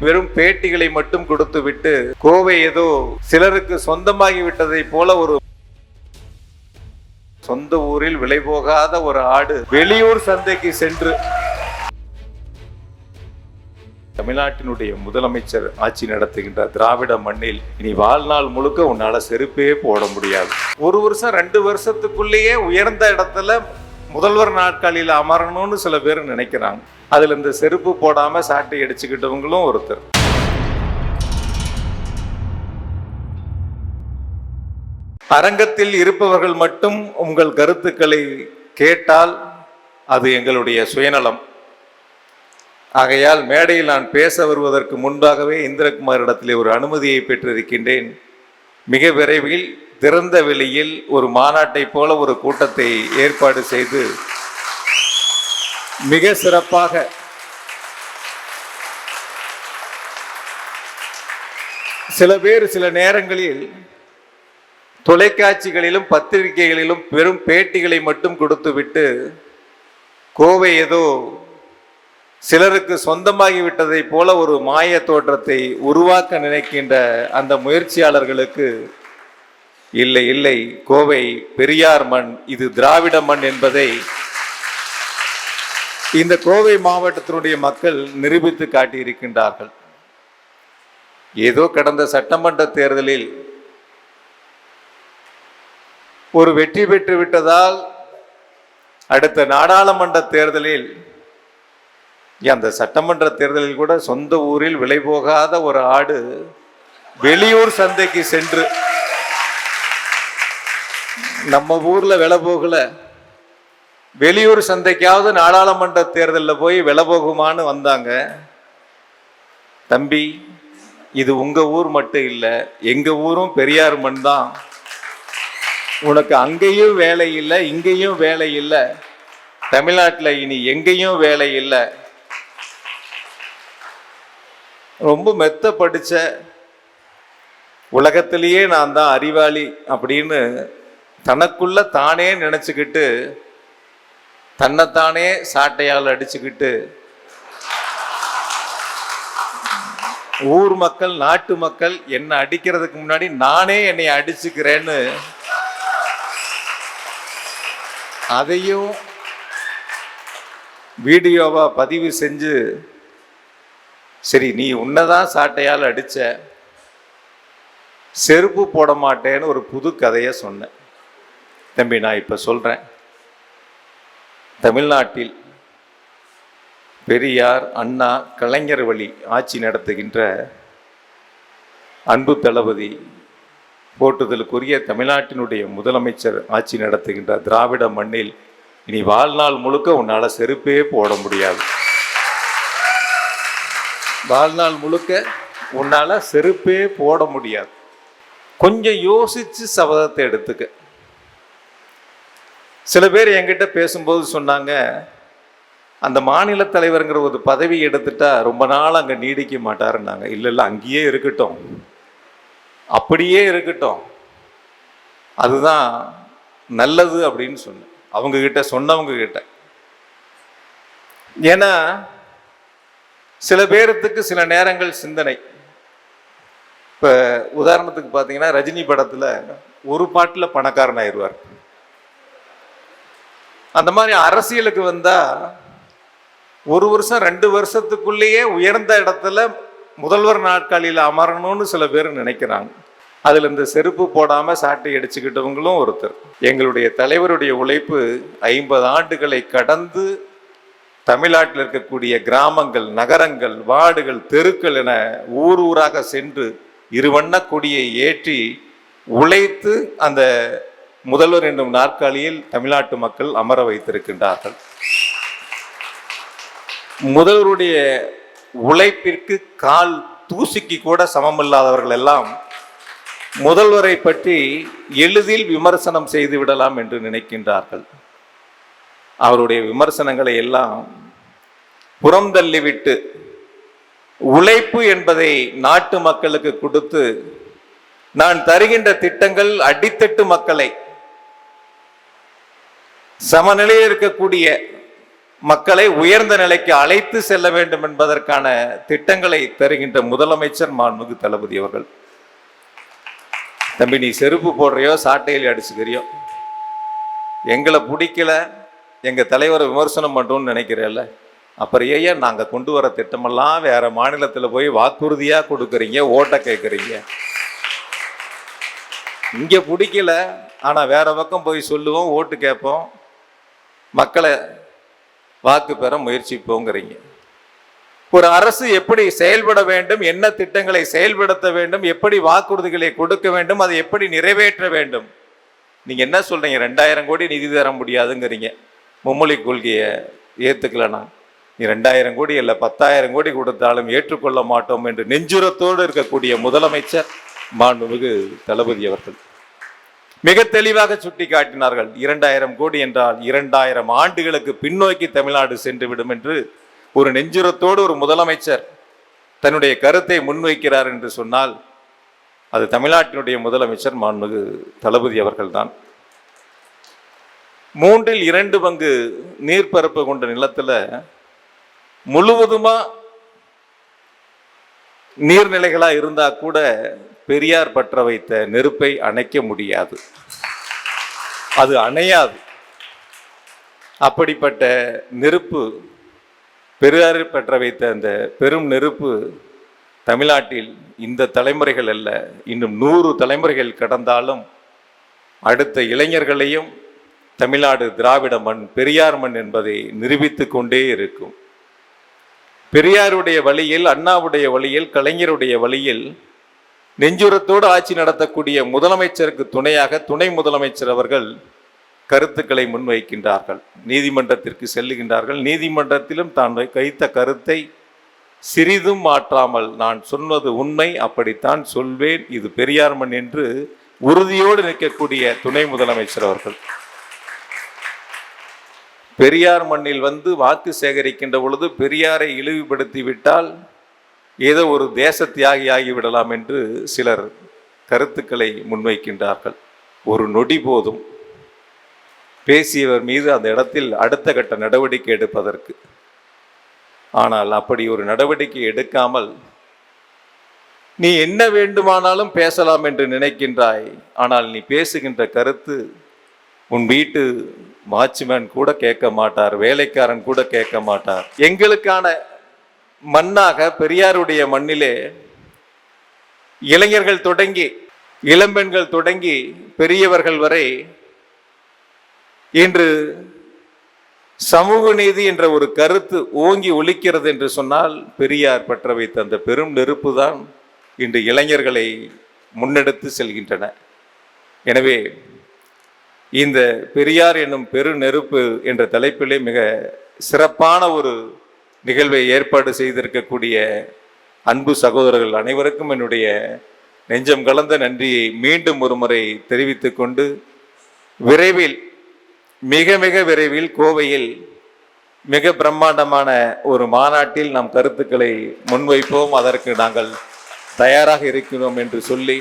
வெறும் பேட்டிகளை மட்டும் கொடுத்து விட்டு கோவை ஏதோ சிலருக்கு சொந்தமாகி விட்டதை போல ஒரு சொந்த ஊரில் விலை போகாத ஒரு ஆடு வெளியூர் சந்தைக்கு சென்று தமிழ்நாட்டினுடைய முதலமைச்சர் ஆட்சி நடத்துகின்ற திராவிட மண்ணில் இனி வாழ்நாள் முழுக்க உன்னால செருப்பே போட முடியாது. ஒரு வருஷம் ரெண்டு வருஷத்துக்குள்ளேயே உயர்ந்த இடத்துல முதல்வர் நாட்களில் அமரணும்னு சில பேர் நினைக்கிறாங்க. அதில் இந்த செருப்பு போடாம சாட்டை அடிச்சுக்கிட்டவங்களும் ஒருத்தர். அரங்கத்தில் இருப்பவர்கள் மட்டும் உங்கள் கருத்துக்களை கேட்டால் அது எங்களுடைய சுயநலம். ஆகையால் மேடையில் நான் பேச வருவதற்கு முன்பாகவே இந்திரகுமாரிடத்திலே ஒரு அனுமதியை பெற்றிருக்கின்றேன். மிக விரைவில் திறந்த வெளியில் ஒரு மாநாட்டை போல ஒரு கூட்டத்தை ஏற்பாடு செய்து மிக சிறப்பாக சில பேர் சில நேரங்களில் தொலைக்காட்சிகளிலும் பத்திரிகைகளிலும் பெரும் பேட்டிகளை மட்டும் கொடுத்துவிட்டு கோவை ஏதோ சிலருக்கு சொந்தமாகிவிட்டதை போல ஒரு மாய தோற்றத்தை உருவாக்க நினைக்கின்ற அந்த முயற்சியாளர்களுக்கு இல்லை இல்லை கோவை பெரியார் மண் இது திராவிட மண் என்பதை இந்த கோவை மாவட்டத்தினுடைய மக்கள் நிரூபித்து காட்டியிருக்கின்றார்கள். ஏதோ கடந்த சட்டமன்ற தேர்தலில் ஒரு வெற்றி பெற்று விட்டதால் அடுத்த நாடாளுமன்ற தேர்தலில் அந்த சட்டமன்ற தேர்தலில் கூட சொந்த ஊரில் விலை போகாத ஒரு ஆடு வெளியூர் சந்தைக்கு சென்று நம்ம ஊர்ல விலை போகல. வெளியூர் சந்தைக்காவது நாடாளுமன்ற தேர்தலில் போய் விலை போகுமான்னு வந்தாங்க. தம்பி இது உங்க ஊர் மட்டும் இல்லை எங்க ஊரும் பெரியார் மண் தான். உனக்கு அங்கேயும் வேலை இல்லை இங்கேயும் வேலை இல்லை. தமிழ்நாட்டில் இனி எங்கேயும் வேலை இல்லை. ரொம்ப மெத்த படித்த உலகத்திலேயே நான் தான் அறிவாளி அப்படின்னு தனக்குள்ள தானே நினச்சிக்கிட்டு தன்னைத்தானே சாட்டையால் அடிச்சுக்கிட்டு ஊர் மக்கள் நாட்டு மக்கள் என்னை அடிக்கிறதுக்கு முன்னாடி நானே என்னை அடிச்சுக்கிறேன்னு அதையும் வீடியோவா பதிவு செஞ்சு சரி நீ உன்னதான் சாட்டையால் அடிச்ச செருப்பு போட மாட்டேன்னு ஒரு புது கதையை சொன்னேன். தம்பி நான் இப்போ சொல்கிறேன் தமிழ்நாட்டில் பெரியார் அண்ணா கலைஞர் வழி ஆட்சி நடத்துகின்ற அன்பு தளபதி போட்டுதலுக்குரிய தமிழ்நாட்டினுடைய முதலமைச்சர் ஆட்சி நடத்துகின்ற திராவிட மண்ணில் இனி வாழ்நாள் முழுக்க உன்னால் செருப்பே போட முடியாது. வாழ்நாள் முழுக்க உன்னால் செருப்பே போட முடியாது. கொஞ்சம் யோசித்து சபதத்தை எடுத்துக்க. சில பேர் என்கிட்ட பேசும்போது சொன்னாங்க அந்த மாநில தலைவருங்கிற ஒரு பதவி எடுத்துட்டா ரொம்ப நாள் அங்கே நீடிக்க மாட்டாருன்னாங்க. இல்லை இல்லை அங்கேயே இருக்கட்டும். அப்படியே இருக்கட்டும். அதுதான் நல்லது அப்படின்னு சொன்னேன். அவங்க கிட்ட சொன்னவங்க கிட்ட ஏன்னா சில பேர்த்துக்கு சில நேரங்கள் சிந்தனை. இப்போ உதாரணத்துக்கு பார்த்தீங்கன்னா ரஜினி படத்தில் ஒரு பாட்டில் பணக்காரன் ஆயிடுவார் அந்த மாதிரி அரசியலுக்கு வந்தால் ஒரு வருஷம் ரெண்டு வருஷத்துக்குள்ளேயே உயர்ந்த இடத்துல முதல்வர் நாட்களில் அமரணும்னு சில பேர் நினைக்கிறாங்க. அதில் இந்த செருப்பு போடாமல் சாட்டை அடிச்சுக்கிட்டவங்களும் ஒருத்தர். எங்களுடைய தலைவருடைய உழைப்பு ஐம்பது ஆண்டுகளை கடந்து தமிழ்நாட்டில் இருக்கக்கூடிய கிராமங்கள் நகரங்கள் வார்டுகள் தெருக்கள் என ஊர் ஊராக சென்று இருவண்ண கொடியை ஏற்றி உழைத்து அந்த முதல்வர் என்னும் நாற்காலியில் தமிழ்நாட்டு மக்கள் அமர வைத்திருக்கின்றார்கள். முதல்வருடைய உழைப்பிற்கு கால் தூசிக்கு கூட சமமில்லாதவர்கள் எல்லாம் முதல்வரை பற்றி எளிதில் விமர்சனம் செய்து விடலாம் என்று நினைக்கின்றார்கள். அவருடைய விமர்சனங்களை எல்லாம் புறம் தள்ளிவிட்டு உழைப்பு என்பதை நாட்டு மக்களுக்கு கொடுத்து நான் தருகின்ற திட்டங்கள் அடித்தட்டு மக்களை சமநிலையில் இருக்கக்கூடிய மக்களை உயர்ந்த நிலைக்கு அழைத்து செல்ல வேண்டும் என்பதற்கான திட்டங்களை தருகின்ற முதலமைச்சர் மாண்புமிகு தளபதி அவர்கள். தம்பி நீ செருப்பு போடுறியோ சாட்டையில் அடிச்சுக்கிறியோ? எங்களை பிடிக்கல எங்க தலைவரை விமர்சனம் பண்ணுறோம்னு நினைக்கிறேல்ல? அப்புறம் ஏன் நாங்கள் கொண்டு வர திட்டமெல்லாம் வேற மாநிலத்தில் போய் வாக்குறுதியாக கொடுக்குறீங்க ஓட்டை கேட்குறீங்க? இங்கே பிடிக்கல ஆனால் வேற பக்கம் போய் சொல்லுவோம் ஓட்டு கேட்போம். மக்களை வாக்கு பெற முயற்சிப்போங்கிறீங்க. ஒரு அரசு எப்படி செயல்பட வேண்டும் என்ன திட்டங்களை செயல்படுத்த வேண்டும் எப்படி வாக்குறுதிகளை கொடுக்க வேண்டும் அதை எப்படி நிறைவேற்ற வேண்டும்? நீங்கள் என்ன சொல்கிறீங்க ரெண்டாயிரம் கோடி நிதி தர முடியாதுங்கிறீங்க. மும்மொழி கொள்கையை ஏற்றுக்கலனா நீ ரெண்டாயிரம் கோடி இல்லை பத்தாயிரம் கோடி கொடுத்தாலும் ஏற்றுக்கொள்ள மாட்டோம் என்று நெஞ்சுரத்தோடு இருக்கக்கூடிய முதலமைச்சர் மாண்புமிகு தளபதி அவர்கள். மிக தெளிவாக சுட்டி காட்டினார்கள் இரண்டாயிரம் கோடி என்றால் இரண்டாயிரம் ஆண்டுகளுக்கு பின்னோக்கி தமிழ்நாடு சென்று விடும் என்று ஒரு நெஞ்சுரத்தோடு ஒரு முதலமைச்சர் தன்னுடைய கருத்தை முன்வைக்கிறார் என்று சொன்னால் அது தமிழ்நாட்டினுடைய முதலமைச்சர் மாண்புமிகு தளபதி அவர்கள்தான். மூன்றில் இரண்டு பங்கு நீர்ப்பரப்பு கொண்ட நிலத்தில் முழுவதுமாக நீர்நிலைகளாக இருந்தால் கூட பெரியார் பற்ற வைத்த நெருப்பை அணைக்க முடியாது. அது அணையாது. அப்படிப்பட்ட நெருப்பு பெரியார் பற்ற வைத்த அந்த பெரும் நெருப்பு தமிழ்நாட்டில் இந்த தலைமுறைகள் அல்ல இன்னும் நூறு தலைமுறைகள் கடந்தாலும் அடுத்த இளைஞர்களையும் தமிழ்நாடு திராவிட மண் பெரியார் மண் என்பதை நிரூபித்து கொண்டே இருக்கும். பெரியாருடைய வழியில் அண்ணாவுடைய வழியில் கலைஞருடைய வழியில் நெஞ்சுரத்தோடு ஆட்சி நடத்தக்கூடிய முதலமைச்சருக்கு துணையாக துணை முதலமைச்சர் அவர்கள் கருத்துக்களை முன்வைக்கின்றார்கள். நீதிமன்றத்திற்கு செல்லுகின்றார்கள். நீதிமன்றத்திலும் தான் கைத்த கருத்தை சிறிதும் மாற்றாமல் நான் சொன்னது உண்மை. அப்படித்தான் சொல்வேன். இது பெரியார் மண் என்று உறுதியோடு நிற்கக்கூடிய துணை முதலமைச்சர் அவர்கள். பெரியார் மண்ணில் வந்து வாக்கு சேகரிக்கின்ற பொழுது பெரியாரை இழிவுபடுத்திவிட்டால் ஏதோ ஒரு தேச தியாகி ஆகிவிடலாம் என்று சிலர் கருத்துக்களை முன்வைக்கின்றார்கள். ஒரு நொடி போதும் பேசியவர் மீது அந்த இடத்தில் அடுத்த கட்ட நடவடிக்கை எடுப்பதற்கு. ஆனால் அப்படி ஒரு நடவடிக்கை எடுக்காமல் நீ என்ன வேண்டுமானாலும் பேசலாம் என்று நினைக்கின்றாய் ஆனால் நீ பேசுகின்ற கருத்து உன் வீட்டு வாட்ச்மேன் கூட கேட்க மாட்டார் வேலைக்காரன் கூட கேட்க மாட்டார். எங்களுக்கான மண்ணாக பெரியாருடைய மண்ணிலே இளைஞர்கள் தொடங்கி இளம்பெண்கள் தொடங்கி பெரியவர்கள் வரை இன்று சமூக நீதி என்ற ஒரு கருத்து ஓங்கி ஒலிக்கிறது என்று சொன்னால் பெரியார் பற்ற வைத்த அந்த பெரும் நெருப்பு தான் இன்று இளைஞர்களை முன்னெடுத்து செல்கின்றன. எனவே இந்த பெரியார் என்னும் பெரு நெருப்பு என்ற தலைப்பிலே மிக சிறப்பான ஒரு நிகழ்வை ஏற்பாடு செய்திருக்கக்கூடிய அன்பு சகோதரர்கள் அனைவருக்கும் என்னுடைய நெஞ்சம் கலந்த நன்றியை மீண்டும் ஒரு முறை தெரிவித்துக் கொண்டு விரைவில் மிக மிக விரைவில் கோவையில் மிக பிரம்மாண்டமான ஒரு மாநாட்டில் நம் கருத்துக்களை முன்வைப்போம். அதற்கு நாங்கள் தயாராக இருக்கிறோம் என்று சொல்லி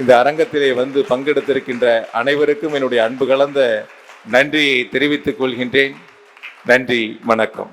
இந்த அரங்கத்திலே வந்து பங்கெடுத்திருக்கின்ற அனைவருக்கும் என்னுடைய அன்பு கலந்த நன்றியை தெரிவித்துக் கொள்கின்றேன். நன்றி வணக்கம்.